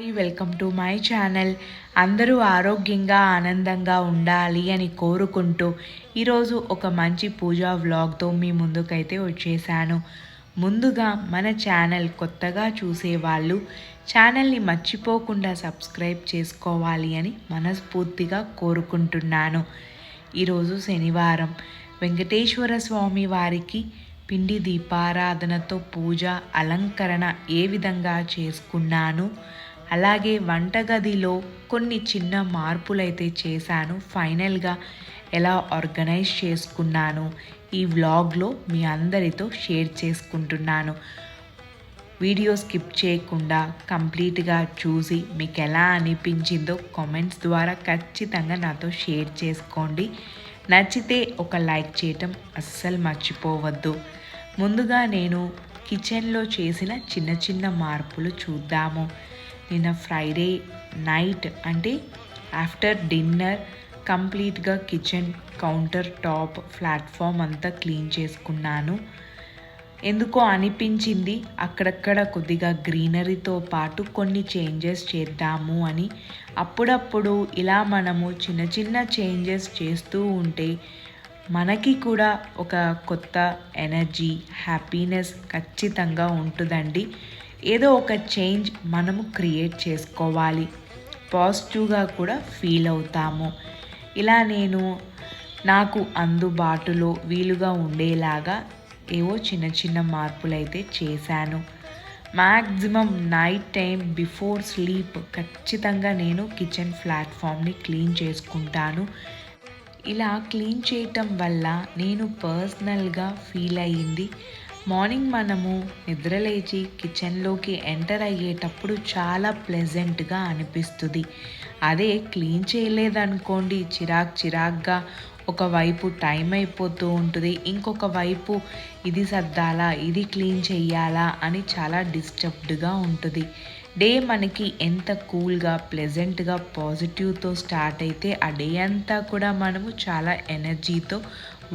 Hi welcome to my channel. అందరూ ఆరోగ్యంగా ఆనందంగా ఉండాలి అని కోరుకుంటూ ఈరోజు ఒక మంచి పూజా వ్లాగ్తో మీ ముందుకైతే వచ్చేసాను. ముందుగా మన ఛానల్ కొత్తగా చూసేవాళ్ళు ఛానల్ని మర్చిపోకుండా సబ్స్క్రైబ్ చేసుకోవాలి అని మనస్ఫూర్తిగా కోరుకుంటున్నాను. ఈరోజు శనివారం. వెంకటేశ్వర స్వామి వారికి పిండి దీపారాధనతో పూజ అలంకరణ ఏ విధంగా చేసుకున్నాను? అలాగే వంటగదిలో కొన్ని చిన్న మార్పులైతే చేశాను. ఫైనల్గా ఎలా ఆర్గనైజ్ చేసుకున్నాను ఈ వ్లాగ్లో మీ అందరితో షేర్ చేసుకుంటున్నాను. వీడియో స్కిప్ చేయకుండా కంప్లీట్గా చూసి మీకు ఎలా అనిపించిందో కామెంట్స్ ద్వారా ఖచ్చితంగా నాతో షేర్ చేసుకోండి. నచ్చితే ఒక లైక్ చేయటం అస్సలు మర్చిపోవద్దు. ముందుగా నేను కిచెన్లో చేసిన చిన్న చిన్న మార్పులు చూద్దాము. నిన్న ఫ్రైడే నైట్ అంటే ఆఫ్టర్ డిన్నర్ కంప్లీట్గా కిచెన్ కౌంటర్ టాప్ ప్లాట్ఫామ్ అంతా క్లీన్ చేసుకున్నాను. ఎందుకో అనిపించింది అక్కడక్కడ కొద్దిగా గ్రీనరీతో పాటు కొన్ని చేంజెస్ చేద్దాము అని. అప్పుడప్పుడు ఇలా మనము చిన్న చిన్న చేంజెస్ చేస్తూ ఉంటే మనకి కూడా ఒక కొత్త ఎనర్జీ హ్యాపీనెస్ ఖచ్చితంగా ఉంటుందండి. ఏదో ఒక చేంజ్ మనము క్రియేట్ చేసుకోవాలి. పాజిటివ్గా కూడా ఫీల్ అవుతాము. ఇలా నేను నాకు అందుబాటులో వీలుగా ఉండేలాగా ఏవో చిన్న చిన్న మార్పులు అయితే చేశాను. Maximum night time before sleep ఖచ్చితంగా నేను కిచెన్ ప్లాట్ఫామ్ని క్లీన్ చేసుకుంటాను. ఇలా క్లీన్ చేయటం వల్ల నేను పర్సనల్గా ఫీల్ అయ్యింది. మార్నింగ్ మనము నిద్రలేచి కిచెన్లోకి ఎంటర్ అయ్యేటప్పుడు చాలా ప్లెజెంట్గా అనిపిస్తుంది. అదే క్లీన్ చేయలేదనుకోండి చిరాక్ చిరాక్గా ఒకవైపు టైం అయిపోతూ ఉంటుంది. ఇంకొక వైపు ఇది సర్దాలా ఇది క్లీన్ చేయాలా అని చాలా డిస్టర్బ్డ్గా ఉంటుంది. డే మనకి ఎంత కూల్గా ప్లెజెంట్గా పాజిటివ్తో స్టార్ట్ అయితే ఆ డే అంతా కూడా మనము చాలా ఎనర్జీతో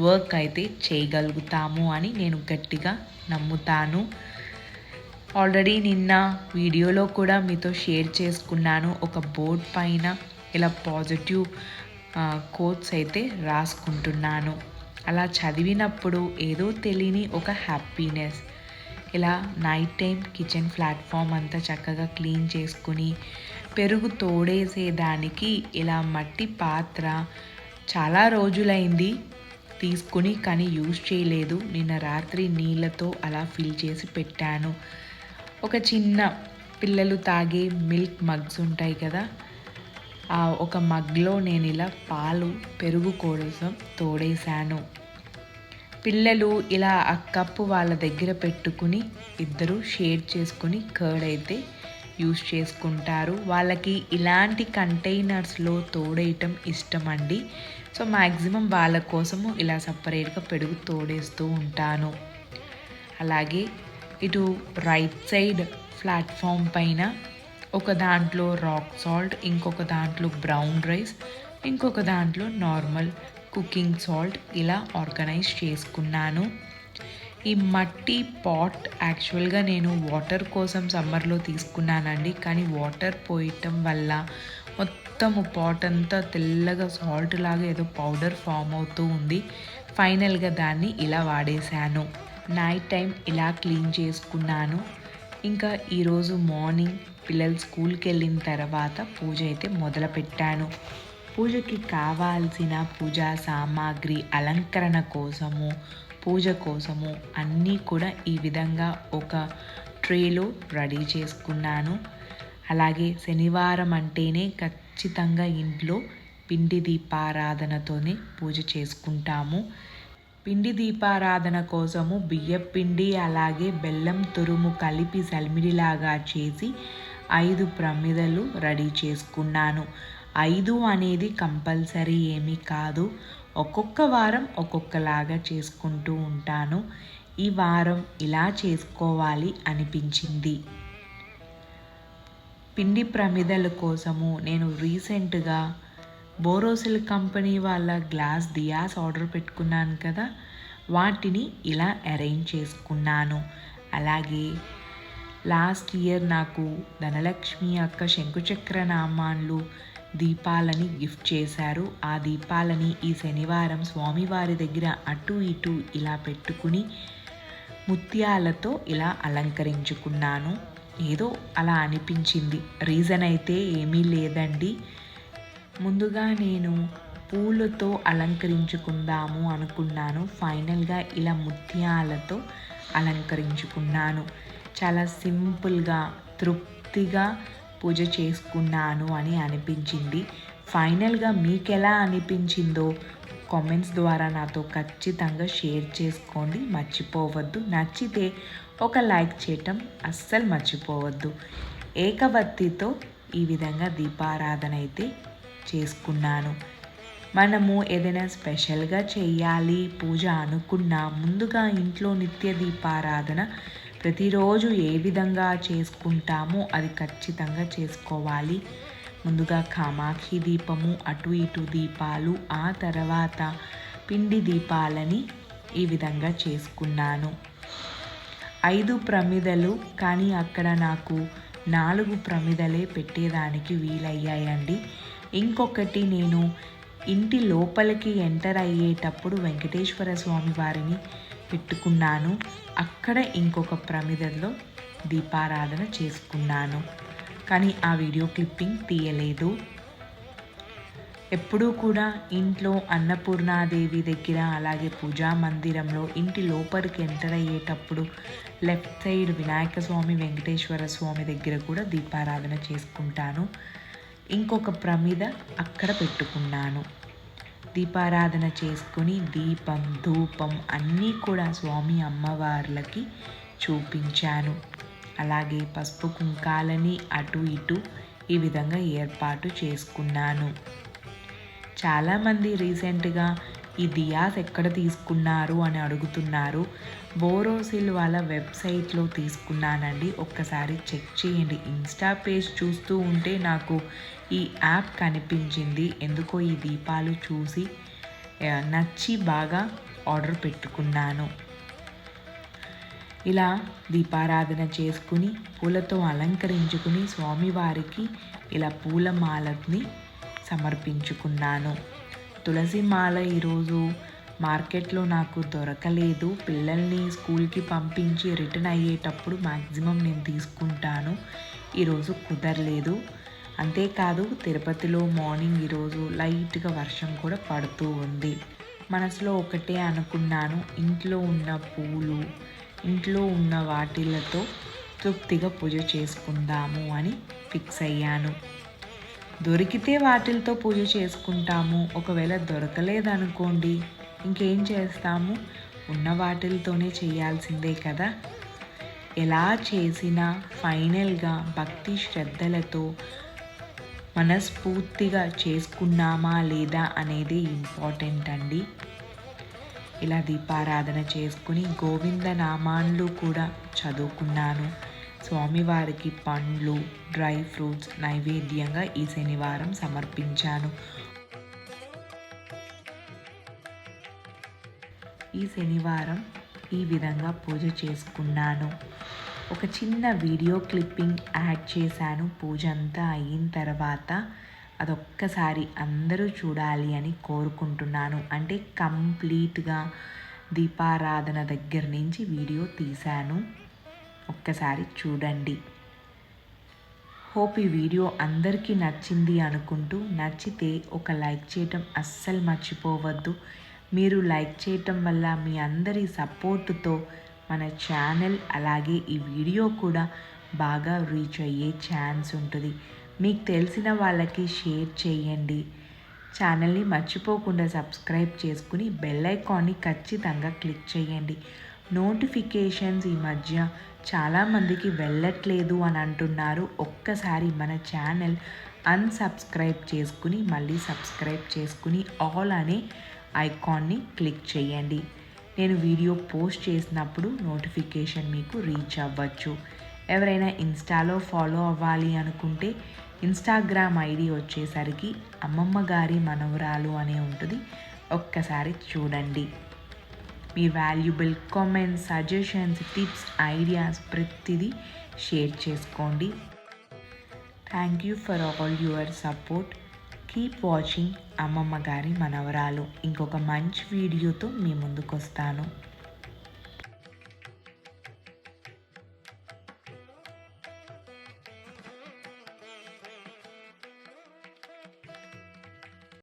వర్క్ అయితే చేయగలుగుతాము అని నేను గట్టిగా నమ్ముతాను. ఆల్రెడీ నిన్న వీడియోలో కూడా మీతో షేర్ చేసుకున్నాను. ఒక బోర్డ్ పైన ఇలా పాజిటివ్ కోట్స్ అయితే రాసుకుంటున్నాను. అలా చదివినప్పుడు ఏదో తెలియని ఒక హ్యాపీనెస్ ఇలా నైట్ టైం కిచెన్ ప్లాట్ఫామ్ అంతా చక్కగా క్లీన్ చేసుకుని పెరుగు తోడేసేదానికి ఇలా మట్టి పాత్ర చాలా రోజులైంది. తీసుకుని కానీ యూజ్ చేయలేదు. నిన్న రాత్రి నీళ్ళతో అలా ఫిల్ చేసి పెట్టాను. ఒక చిన్న పిల్లలు తాగే మిల్క్ మగ్స్ ఉంటాయి కదా ఆ ఒక మగ్లో నేను ఇలా పాలు పెరుగు కోసం తోడేశాను. పిల్లలు ఇలా ఆ కప్పు వాళ్ళ దగ్గర పెట్టుకుని ఇద్దరు షేర్ చేసుకుని కర్డ్ అయితే యూస్ చేసుకుంటారు. వాళ్ళకి ఇలాంటి కంటైనర్స్లో తోడేయటం ఇష్టం అండి సో మ్యాక్సిమం వాళ్ళ కోసము ఇలా సపరేట్గా పెరుగు తోడేస్తూ ఉంటాను. అలాగే ఇటు రైట్ సైడ్ ప్లాట్ఫామ్ పైన ఒక దాంట్లో రాక్ సాల్ట్ ఇంకొక దాంట్లో బ్రౌన్ రైస్ ఇంకొక దాంట్లో నార్మల్ కుకింగ్ సాల్ట్ ఇలా ఆర్గనైజ్ చేసుకున్నాను. ఈ మట్టి పాట్ యాక్చువల్గా నేను వాటర్ కోసం సమ్మర్లో తీసుకున్నానండి. కానీ వాటర్ పోయటం వల్ల మొత్తం మొత్తము పాట్ అంతా తెల్లగా సాల్ట్ లాగా ఏదో పౌడర్ ఫామ్ అవుతూ ఉంది. ఫైనల్గా దాన్ని ఇలా వాడేశాను. నైట్ టైం ఇలా క్లీన్ చేసుకున్నాను. ఇంకా ఈరోజు మార్నింగ్ పిల్లలు స్కూల్కి వెళ్ళిన తర్వాత పూజ అయితే మొదలుపెట్టాను పూజకి కావాల్సిన పూజా సామాగ్రి అలంకరణ కోసము పూజ కోసము అన్నీ కూడా ఈ విధంగా ఒక ట్రేలో రెడీ చేసుకున్నాను. అలాగే శనివారం అంటేనే ఖచ్చితంగా ఖచ్చితంగా ఇంట్లో పిండి దీపారాధనతోనే పూజ చేసుకుంటాము. పిండి దీపారాధన కోసము బియ్యం పిండి అలాగే బెల్లం తురుము కలిపి సలిమిడిలాగా చేసి ఐదు ప్రమిదలు రెడీ చేసుకున్నాను. ఐదు అనేది కంపల్సరీ ఏమీ కాదు. ఒక్కొక్క వారం ఒక్కొక్కలాగా చేసుకుంటూ ఉంటాను. ఈ వారం ఇలా చేసుకోవాలి అనిపించింది. పిండి ప్రమిదల కోసము నేను రీసెంట్గా బోరోసిల్ కంపెనీ వాళ్ళ గ్లాస్ దియాస్ ఆర్డర్ పెట్టుకున్నాను కదా వాటిని ఇలా అరేంజ్ చేసుకున్నాను. అలాగే లాస్ట్ ఇయర్ నాకు ధనలక్ష్మి అక్క శంకుచక్ర నామాన్లు దీపాలని గిఫ్ట్ చేశారు. ఆ దీపాలని ఈ శనివారం స్వామివారి దగ్గర అటు ఇటు ఇలా పెట్టుకుని ముత్యాలతో ఇలా అలంకరించుకున్నాను. ఏదో అలా అనిపించింది. రీజన్ అయితే ఏమీ లేదండి. ముందుగా నేను పూలతో అలంకరించుకుందాము అనుకున్నాను. ఫైనల్గా ఇలా ముత్యాలతో అలంకరించుకున్నాను. చాలా సింపుల్గా తృప్తిగా పూజ చేసుకున్నాను అని అనిపించింది. ఫైనల్గా మీకు ఎలా అనిపించిందో కామెంట్స్ ద్వారా నాతో ఖచ్చితంగా షేర్ చేసుకోండి. మర్చిపోవద్దు. నచ్చితే ఒక లైక్ చేయటం అస్సలు మర్చిపోవద్దు. ఏకవత్తితో ఈ విధంగా దీపారాధన అయితే చేసుకున్నాను. మనము ఏదైనా స్పెషల్గా చేయాలి పూజ అనుకున్నా ముందుగా ఇంట్లో నిత్య దీపారాధన ప్రతిరోజు ఏ విధంగా చేసుకుంటామో అది ఖచ్చితంగా చేసుకోవాలి. ముందుగా కామాక్షి దీపము అటు ఇటు దీపాలు ఆ తర్వాత పిండి దీపాలని ఈ విధంగా చేసుకున్నాను. ఐదు ప్రమిదలు కానీ అక్కడ నాకు నాలుగు ప్రమిదలే పెట్టేదానికి వీలయ్యాయండి. ఇంకొకటి నేను ఇంటి లోపలికి ఎంటర్ అయ్యేటప్పుడు వెంకటేశ్వర స్వామి వారిని పెట్టుకున్నాను. అక్కడ ఇంకొక ప్రమిదలో దీపారాధన చేసుకున్నాను. కానీ ఆ వీడియో క్లిప్పింగ్ తీయలేదు. ఎప్పుడూ కూడా ఇంట్లో అన్నపూర్ణాదేవి దగ్గర అలాగే పూజా మందిరంలో ఇంటి లోపలికి ఎంటర్ అయ్యేటప్పుడు లెఫ్ట్ సైడ్ వినాయక స్వామి వెంకటేశ్వర స్వామి దగ్గర కూడా దీపారాధన చేసుకుంటాను. ఇంకొక ప్రమిద అక్కడ పెట్టుకున్నాను. దీపారాధన చేసుకుని దీపం ధూపం అన్నీ కూడా స్వామి అమ్మవార్లకి చూపించాను. అలాగే పసుపు కుంకాలని అటు ఇటు ఈ విధంగా ఏర్పాటు చేసుకున్నాను. చాలామంది రీసెంట్గా ఈ దియాస్ ఎక్కడ తీసుకున్నారు అని అడుగుతున్నారు. బోరోసిల్ వాళ్ళ వెబ్సైట్లో తీసుకున్నానండి. ఒక్కసారి చెక్ చేయండి. ఇన్స్టా పేజ్ చూస్తూ ఉంటే నాకు ఈ యాప్ కనిపించింది. ఎందుకో ఈ దీపాలు చూసి నచ్చి బాగా ఆర్డర్ పెట్టుకున్నాను. ఇలా దీపారాధన చేసుకుని పూలతో అలంకరించుకుని స్వామివారికి ఇలా పూలమాలని సమర్పించుకున్నాను. తులసి మాల ఈరోజు మార్కెట్లో నాకు దొరకలేదు. పిల్లల్ని స్కూల్కి పంపించి రిటర్న్ అయ్యేటప్పుడు మ్యాక్సిమం నేను తీసుకుంటాను. ఈరోజు కుదరలేదు. అంతేకాదు తిరుపతిలో మార్నింగ్ ఈరోజు లైట్గా వర్షం కూడా పడుతూ ఉంది. మనసులో ఒకటే అనుకున్నాను. ఇంట్లో ఉన్న పూలు ఇంట్లో ఉన్న వాటిలతో తృప్తిగా పూజ చేసుకుందాము అని ఫిక్స్ అయ్యాను. దొరికితే వాటిలతో పూజ చేసుకుంటాము. ఒకవేళ దొరకలేదనుకోండి ఇంకేం చేస్తాము? ఉన్న వాటిలతోనే చేయాల్సిందే కదా. ఎలా చేసినా ఫైనల్గా భక్తి శ్రద్ధలతో మనస్ఫూర్తిగా చేసుకున్నామా లేదా అనేది ఇంపార్టెంట్ అండి. ఇలా దీపారాధన చేసుకుని గోవింద నామాన్లు కూడా చదువుకున్నాను. స్వామివారికి పండ్లు డ్రై ఫ్రూట్స్ నైవేద్యంగా ఈ శనివారం సమర్పించాను. ఈ శనివారం ఈ విధంగా పూజ చేసుకున్నాను. ఒక చిన్న వీడియో క్లిప్పింగ్ యాడ్ చేశాను. పూజ అంతా అయిన తర్వాత అదొక్కసారి అందరూ చూడాలి అని కోరుకుంటున్నాను. అంటే కంప్లీట్గా దీపారాధన దగ్గర నుంచి వీడియో తీశాను. ఒక్కసారి చూడండి. హోప్ ఈ వీడియో అందరికీ నచ్చింది అనుకుంటూ నచ్చితే ఒక లైక్ చేయటం అస్సలు మర్చిపోవద్దు. మీరు లైక్ చేయటం వల్ల మీ అందరి సపోర్టుతో మన ఛానల్ అలాగే ఈ వీడియో కూడా బాగా రీచ్ అయ్యే ఛాన్స్ ఉంటుంది. మీకు తెలిసిన వాళ్ళకి షేర్ చేయండి. ఛానల్ని మర్చిపోకుండా సబ్స్క్రైబ్ చేసుకుని బెల్ ఐకాన్ని ఖచ్చితంగా క్లిక్ చేయండి. నోటిఫికేషన్స్ ఈ మధ్య చాలామందికి వెళ్ళట్లేదు అని అంటున్నారు. ఒక్కసారి మన ఛానల్ అన్సబ్స్క్రైబ్ చేసుకుని మళ్ళీ సబ్స్క్రైబ్ చేసుకుని ఆల్ అనే ఐకాన్ని క్లిక్ చేయండి. నేను వీడియో పోస్ట్ చేసినప్పుడు నోటిఫికేషన్ మీకు రీచ్ అవ్వచ్చు. ఎవరైనా ఇన్స్టాలో ఫాలో అవ్వాలి అనుకుంటే ఇన్స్టాగ్రామ్ ఐడి వచ్చేసరికి అమ్మమ్మ గారి మనవరాలు అనే ఉంటుంది. ఒక్కసారి చూడండి. మీ valuable comments suggestions tips ideas ప్రతిదీ షేర్ చేసుకోండి thank you for all your support keep watching అమ్మమ్మ గారి మనవరాలు ఇంకొక మంచి వీడియోతో మీ ముందుకు వస్తాను